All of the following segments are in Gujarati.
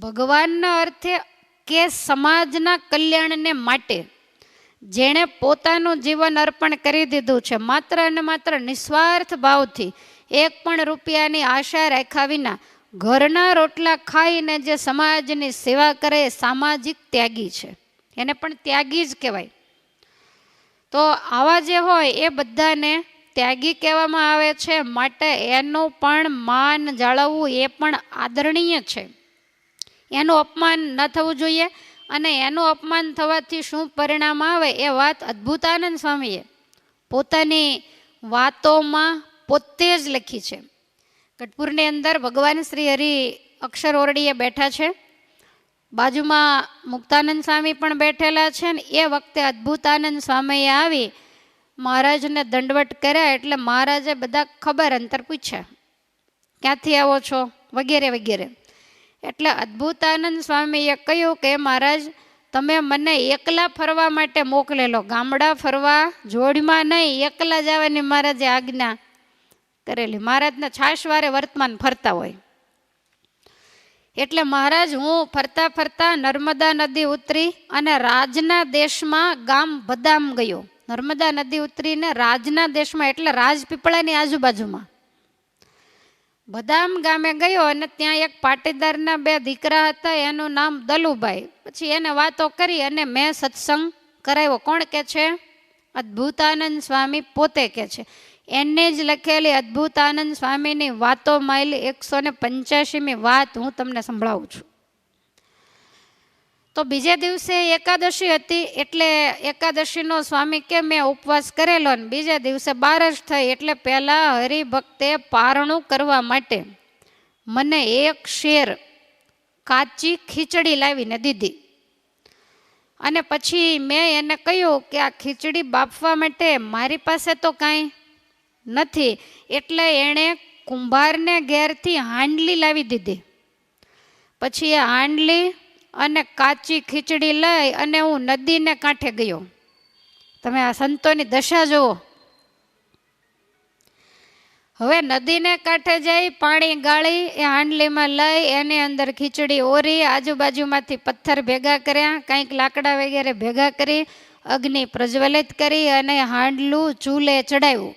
ભગવાનના અર્થે કે સમાજના કલ્યાણને માટે જેણે પોતાનું જીવન અર્પણ કરી દીધું છે, માત્ર અને માત્ર નિસ્વાર્થ ભાવથી એક પણ રૂપિયાની આશા રાખ્યા વિના ઘરના રોટલા ખાઈને જે સમાજની સેવા કરે એ સામાજિક ત્યાગી છે. એને પણ ત્યાગી જ કહેવાય. તો આવા જે હોય એ બધાને ત્યાગી કહેવામાં આવે છે, માટે એનું પણ માન જાળવવું એ પણ આદરણીય છે. એનું અપમાન ન થવું જોઈએ અને એનું અપમાન થવાથી શું પરિણામ આવે એ વાત અદ્ભુતાનંદ સ્વામીએ પોતાની વાતોમાં પોતે જ લખી છે. ગઢપુરની અંદર ભગવાન શ્રી હરિ અક્ષર ઓરડીએ બેઠા છે. બાજુમાં મુક્તાનંદ સ્વામી પણ બેઠેલા છે ને એ વખતે અદ્ભુતાનંદ સ્વામીએ આવી મહારાજને દંડવટ કર્યા એટલે મહારાજે બધા ખબર અંતર પૂછ્યા. ક્યાંથી આવો છો? વગેરે વગેરે. એટલે અદ્ભુતાનંદ સ્વામીએ કહ્યું કે, મહારાજ, તમે મને એકલા ફરવા માટે મોકલેલો. ગામડા ફરવા, જોડમાં નહીં, એકલા જવાની મહારાજે આજ્ઞા કરેલી. મહારાજના છાશવારે વર્તમાન ફરતા હોય. એટલે મહારાજ, હું ફરતા ફરતા નર્મદા નદી ઉતરી અને રાજના દેશમાં ગામ બદામ ગયો. નર્મદા નદી ઉતરીને રાજના દેશમાં, એટલે રાજપીપળાની આજુબાજુમાં. બદામ ગામે ગયો અને ત્યાં એક પાટીદારના બે દીકરા હતા, એનું નામ દલુભાઈ. પછી એને વાતો કરી અને મેં સત્સંગ કરાવ્યો. કોણ કે છે? અદ્ભુતાનંદ સ્વામી પોતે કે છે. એને જ લખેલી અદ્ભુતાનંદ સ્વામીની વાતો માયલી એકસો ને પંચ્યાસીમી વાત હું તમને સંભળાવું છું. તો બીજે દિવસે એકાદશી હતી એટલે એકાદશીનો સ્વામી કે મેં ઉપવાસ કરેલો ને બીજે દિવસે બારસ થઈ એટલે પહેલાં હરિભક્તે પારણું કરવા માટે મને એક શેર કાચી ખીચડી લાવીને દીધી. અને પછી મેં એને કહ્યું કે આ ખીચડી બાફવા માટે મારી પાસે તો કાંઈ નથી, એટલે એણે કુંભારને ઘેરથી હાંડલી લાવી દીધી. પછી એ હાંડલી અને કાચી ખીચડી લઈ અને હું નદીને કાંઠે ગયો. તમે આ સંતોની દશા જુઓ. હવે નદીને કાંઠે જઈ પાણી ગાળી, એ હાંડલીમાં લઈ એની અંદર ખીચડી ઓરી, આજુબાજુમાંથી પથ્થર ભેગા કર્યા, કંઈક લાકડા વગેરે ભેગા કરી, અગ્નિ પ્રજ્વલિત કરી અને હાંડલું ચૂલે ચડાવ્યું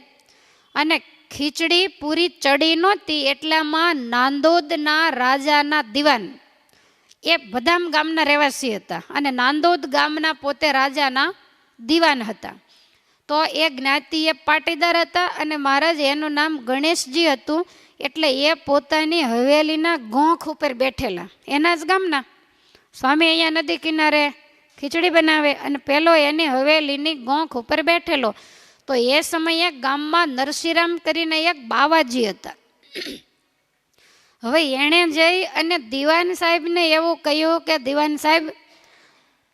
અને ખીચડી પૂરી ચડી નહોતી એટલામાં નાંદોદના રાજાના દિવાન એ બદામ ગામના રહેવાસી હતા અને નાંદોદ ગામના પોતે રાજાના દીવાન હતા. તો એ જ્ઞાતિ એ પાટીદાર હતા અને મહારાજ એનું નામ ગણેશજી હતું એટલે એ પોતાની હવેલીના ગોંખ ઉપર બેઠેલા. એના જ ગામના. સ્વામી અહીંયા નદી કિનારે ખીચડી બનાવે અને પેલો એની હવેલીની ગોંખ ઉપર બેઠેલો. તો એ સમયે ગામમાં નરસિંહરામ કરીને એક બાવાજી હતા. હવે એણે જઈ અને દિવાન સાહેબને એવું કહ્યું કે, દિવાન સાહેબ,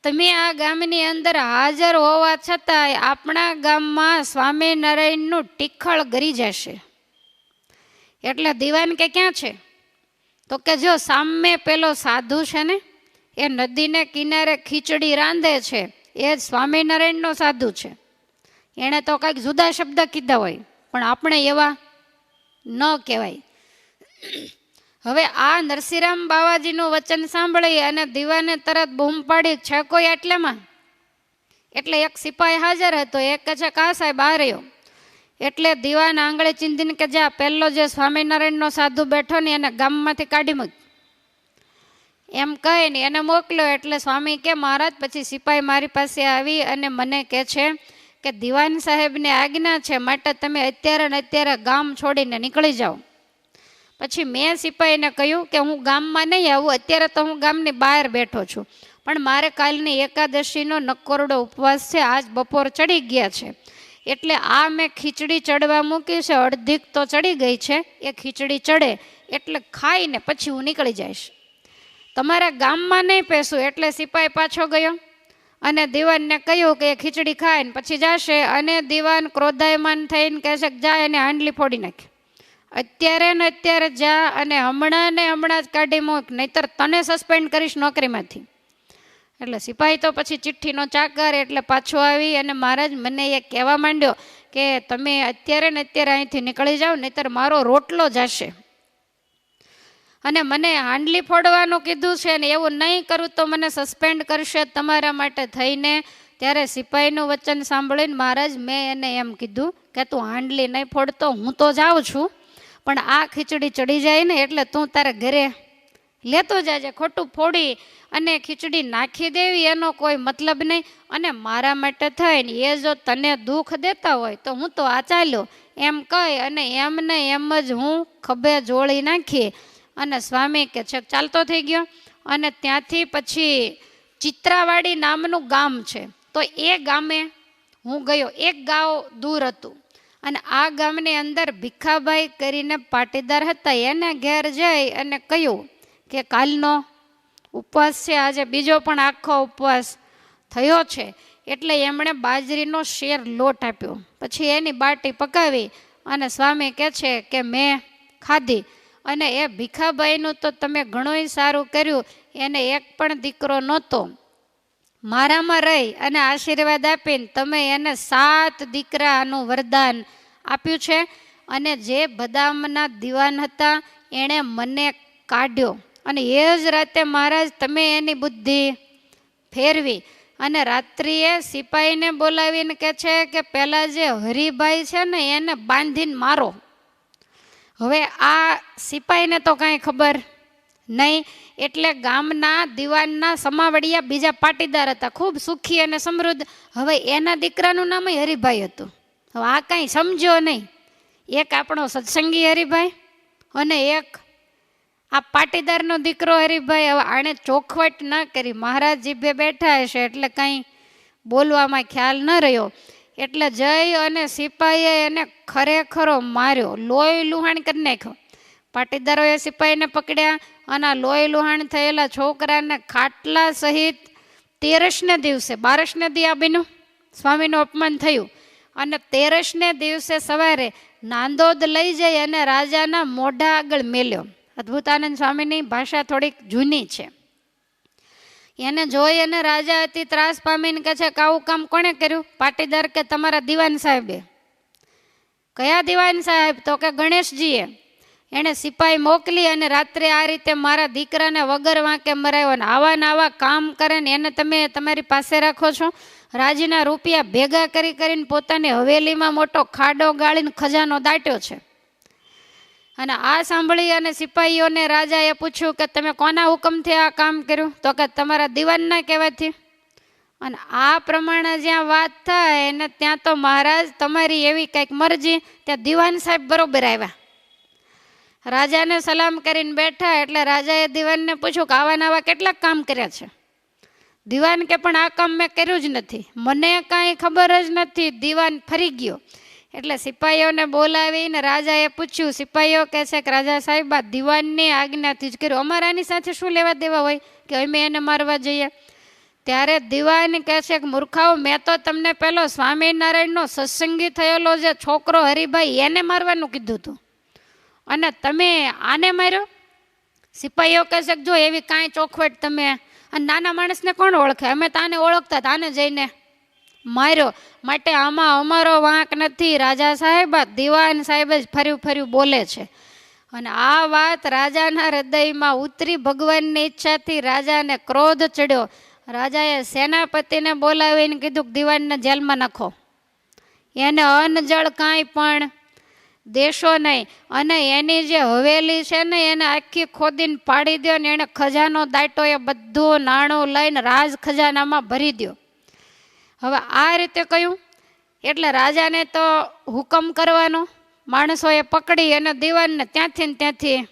તમે આ ગામની અંદર હાજર હોવા છતાંય આપણા ગામમાં સ્વામિનારાયણનું ટીખળ ગરી જશે. એટલે દિવાન કે, ક્યાં છે? તો કે, જો સામે પેલો સાધુ છે ને, એ નદીને કિનારે ખીચડી રાંધે છે, એ સ્વામિનારાયણનો સાધુ છે. એણે તો કંઈક જુદા શબ્દ કીધા હોય, પણ આપણે એવા ન કહેવાય. હવે આ નરસિંહરામ બાવાજીનું વચન સાંભળી અને દીવાને તરત બૂમ પાડી છે કોઈ એટલેમાં એટલે એક સિપાહી હાજર હતો, એક કે છે કા સાહેબ, આ રહ્યો. એટલે દીવાન આંગળે ચિંધીને કે જ્યાં પહેલો જે સ્વામિનારાયણનો સાધુ બેઠો ને એને ગામમાંથી કાઢી મૂક. એમ કહે ને એને મોકલ્યો, એટલે સ્વામી કે, મહારાજ, પછી સિપાહી મારી પાસે આવી અને મને કહે છે કે, દીવાન સાહેબને આજ્ઞા છે, માટે તમે અત્યારે ને અત્યારે ગામ છોડીને નીકળી જાઓ. પછી મેં સિપાહીને કહ્યું કે હું ગામમાં નહીં આવું, અત્યારે તો હું ગામની બહાર બેઠો છું. પણ મારે કાલની એકાદશીનો નકોરડો ઉપવાસ છે, આજ બપોર ચડી ગયા છે. એટલે આ મેં ખીચડી ચડવા મૂકી છે, અડધીક તો ચડી ગઈ છે, એ ખીચડી ચડે, એટલે ખાઈને પછી હું નીકળી જઈશ. તમારા ગામમાં નહીં પેસું, એટલે સિપાઈ પાછો ગયો અને દિવાનને કહ્યું કે એ ખીચડી ખાઈને પછી જશે અને દિવાન ક્રોધાયમાન થઈને કહેશે જાય અને હાંડલી ફોડી નાખી. અત્યારે ને અત્યારે જા અને હમણાં ને હમણાં જ કાઢી મૂક, નહીતર તને સસ્પેન્ડ કરીશ નોકરીમાંથી. એટલે સિપાહી તો પછી ચિઠ્ઠીનો ચાકર, એટલે પાછો આવી અને મહારાજ મને એ કહેવા માંડ્યો કે તમે અત્યારે ને અત્યારે અહીંથી નીકળી જાઓ, નહીતર મારો રોટલો જશે. અને મને હાંડલી ફોડવાનું કીધું છે ને એવું નહીં કરું તો મને સસ્પેન્ડ કરશે તમારા માટે થઈને. ત્યારે સિપાહીનું વચન સાંભળીને મહારાજ મેં એને એમ કીધું કે તું હાંડલી નહીં ફોડતો, હું તો જાઉં છું. પણ આ ખીચડી ચડી જાય ને એટલે તું તારે ઘરે લેતો જાજે, ખોટું ફોડી અને ખીચડી નાખી દેવી, એનો કોઈ મતલબ નહીં. અને મારા માટે થઈને એ જો તને દુઃખ દેતા હોય તો હું તો આ ચાલ્યો. એમ કહી અને એમને એમ જ હું ખભે જોળી નાખી. અને સ્વામી કે છે, ચાલતો થઈ ગયો. અને ત્યાંથી પછી ચિત્રાવાડી નામનું ગામ છે. તો એ ગામે હું ગયો. એક ગાંવ દૂર હતું. અને આ ગામની અંદર ભીખાભાઈ કરીને પાટીદાર હતા, એને ઘેર જઈ અને કહ્યું કે કાલનો ઉપવાસ છે, આજે બીજો પણ આખો ઉપવાસ થયો છે. એટલે એમણે બાજરીનો શેર લોટ આપ્યો. પછી એની બાટી પકાવી અને સ્વામી કહે છે કે મેં ખાધી અને એ ભીખાભાઈનું તો તમે ઘણુંય સારું કર્યું, એને એક પણ દીકરો નહોતો. મારામાં રહી અને આશીર્વાદ આપીને તમે એને સાત દીકરાનું વરદાન આપ્યું છે. અને જે બદામના દીવાન હતા, એણે મને કાઢ્યો. અને એ જ રાતે મહારાજ તમે એની બુદ્ધિ ફેરવી અને રાત્રિએ સિપાહીને બોલાવીને કહે છે કે પહેલાં જે હરિભાઈ છે ને એને બાંધીને મારો. હવે આ સિપાહીને તો કાંઈ ખબર નહીં, એટલે ગામના દિવાનના સમાવડિયા બીજા પાટીદાર હતા. ખૂબ સુખી અને સમૃદ્ધ. હવે એના દીકરાનું નામ હરિભાઈ હતું. હવે આ કાંઈ સમજ્યો નહીં. એક આપણો સત્સંગી હરિભાઈ અને એક આ પાટીદારનો દીકરો હરિભાઈ. હવે આણે ચોખવટ ન કરી. મહારાજ જીભે બેઠા હશે એટલે કાંઈ બોલવામાં ખ્યાલ ન રહ્યો. એટલે જય અને સિપાહીએ એને ખરેખરો માર્યો. લોહી લુહાણ કરી નાખ્યો. પાટીદારોએ સિપાહીને પકડ્યા અને લોહી લુહાણ થયેલા છોકરાને ખાટલા સહિત તેરસને દિવસે, બારસને દી આબીનું બીનું સ્વામીનું અપમાન થયું. અને તેરસને દિવસે સવારે નાંદોદ લઈ જઈ અને રાજાના મોઢા આગળ મેલ્યો. અદ્ભુતાનંદ સ્વામીની ભાષા થોડીક જૂની છે. એને જોઈ અને રાજા અતિ ત્રાસ પામીને કહે છે કે આવું કામ કોણે કર્યું? પાટીદાર કે તમારા દિવાન સાહેબે? કયા દિવાન સાહેબ? તો કે ગણેશજીએ. એણે સિપાઈ મોકલી અને રાત્રે આ રીતે મારા દીકરાને વગર વાંકે મરાયો અને આવા ને આવા કામ કરે ને એને તમે તમારી પાસે રાખો છો? રાજીના રૂપિયા ભેગા કરી કરીને પોતાની હવેલીમાં મોટો ખાડો ગાળીને ખજાનો દાટ્યો છે. અને આ સાંભળી અને સિપાહીઓને રાજાએ પૂછ્યું કે તમે કોના હુકમથી આ કામ કર્યું? તો કે તમારા દીવાનના કહેવાથી. અને આ પ્રમાણે જ્યાં વાત થાય ને ત્યાં તો મહારાજ તમારી એવી કંઈક મરજી, ત્યાં દીવાન સાહેબ બરોબર આવ્યા. રાજાને સલામ કરીને બેઠા એટલે રાજાએ દિવાનને પૂછ્યું કે આવા નવા કેટલાક કામ કર્યા છે? દિવાન કે પણ આ કામ મેં કર્યું જ નથી. મને કાંઈ ખબર જ નથી. દિવાન ફરી ગયો. એટલે સિપાહીઓને બોલાવીને રાજાએ પૂછ્યું સિપાહીઓ કહે છે કે રાજા સાહેબ, આ દિવાનની આજ્ઞાથી જ કર્યું. અમારાની સાથે શું લેવા દેવા હોય કે અમે એને મારવા જઈએ? ત્યારે દિવાન કહે છે કે, મૂર્ખાઓ, મેં તો તમને પેલો સ્વામિનારાયણનો સત્સંગી થયેલો જે છોકરો હરિભાઈ, એને મારવાનું કીધું હતું. અને તમે આને માર્યો? સિપાહીઓ કહે જો એવી કાંઈ ચોખવટ તમે અને નાના માણસને કોણ ઓળખે? અમે તાને ઓળખતા તાને જઈને માર્યો. માટે આમાં અમારો વાંક નથી. રાજા સાહેબ દિવાન સાહેબ જ ફર્યું ફર્યું બોલે છે. અને આ વાત રાજાના હૃદયમાં ઉતરી ભગવાનની ઈચ્છાથી રાજાને ક્રોધ ચડ્યો. રાજાએ સેનાપતિને બોલાવીને કીધું કે દિવાનને જેલમાં નાખો. એને અન્ન કાંઈ પણ દેશો નહીં. અને એની જે હવેલી છે ને, એને આખી ખોદીને પાડી દો ને, એને ખજાનો દાટો એ બધું નાણું લઈને રાજ ખજાનામાં ભરી દો હવે આ રીતે કહ્યું એટલે રાજાને તો હુકમ કરવાનો. માણસોએ પકડી અને દીવાનને ત્યાંથી ને ત્યાંથી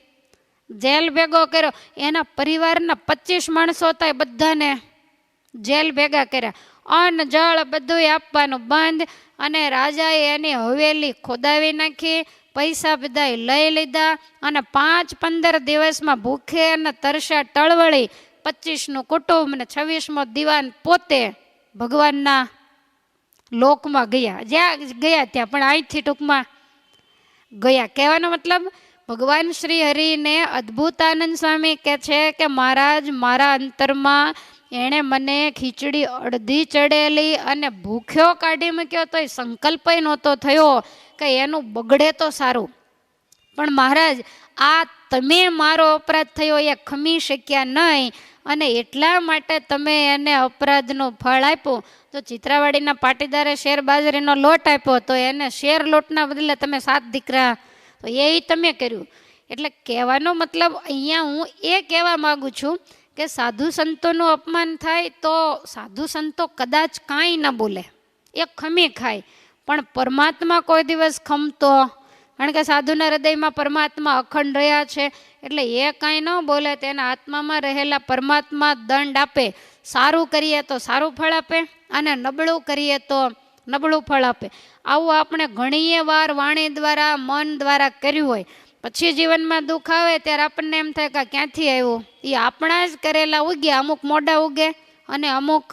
જેલ ભેગો કર્યો. એના પરિવારના પચીસ માણસો હતા એ બધાને જેલ ભેગા કર્યા. અન્ન, જળ બધું આપવાનું બંધ અને રાજાએ એની હવેલી ખોદાવી નાખી, પૈસા બધા લઈ લીધા અને પાંચ પંદર દિવસમાં ભૂખે અને તરસા ટળવળી પચીસનું કુટુંબ ને છવ્વીસમો દિવાન પોતે ભગવાનના લોકમાં ગયા. જ્યાં ગયા ત્યાં, પણ અહીંથી ટૂંકમાં ગયા. કહેવાનો મતલબ, ભગવાન શ્રી હરિને અદ્ભુતાનંદ સ્વામી કહે છે કે, મહારાજ, મારા અંતરમાં એણે મને ખીચડી અડધી ચડેલી અને ભૂખ્યો કાઢી મૂક્યો તો એ સંકલ્પ નહોતો થયો કે એનું બગડે તો સારું. પણ મહારાજ, આ તમે મારો અપરાધ થયો એ ખમી શક્યા નહીં અને એટલા માટે તમે એને અપરાધનું ફળ આપ્યું. તો ચિત્રાવાડીના પાટીદારે શેર બાજરીનો લોટ આપ્યો તો એને શેર લોટના બદલે તમે સાત દીકરા. તો એ તમે કર્યું. એટલે કહેવાનો મતલબ અહીંયા હું એ કહેવા માગું છું કે સાધુ સંતોનું અપમાન થાય તો સાધુ સંતો કદાચ કાંઈ ન બોલે. એ ખમી ખાય. પણ પરમાત્મા કોઈ દિવસ ખમતો? કારણ કે સાધુના હૃદયમાં પરમાત્મા અખંડ રહ્યા છે. એટલે એ કાંઈ ન બોલે, તેના આત્મામાં રહેલા પરમાત્મા દંડ આપે. સારું કરીએ તો સારું ફળ આપે અને નબળું કરીએ તો નબળું ફળ આપે. આવું આપણે ઘણીએ વાર વાણી દ્વારા, મન દ્વારા કર્યું હોય. પછી જીવનમાં દુઃખ આવે ત્યારે આપણને એમ થાય કે ક્યાંથી આવ્યું? એ આપણા જ કરેલા ઉગ્યા અમુક મોડા ઉગે અને અમુક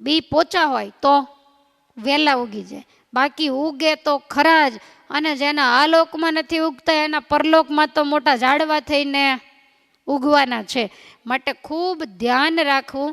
બી પોચા હોય તો વહેલા ઉગી જાય. બાકી ઉગે તો ખરા જ અને જેના આ લોકમાં નથી ઉગતા, એના પરલોકમાં તો મોટા ઝાડવા થઈને ઉગવાના છે. માટે ખૂબ ધ્યાન રાખવું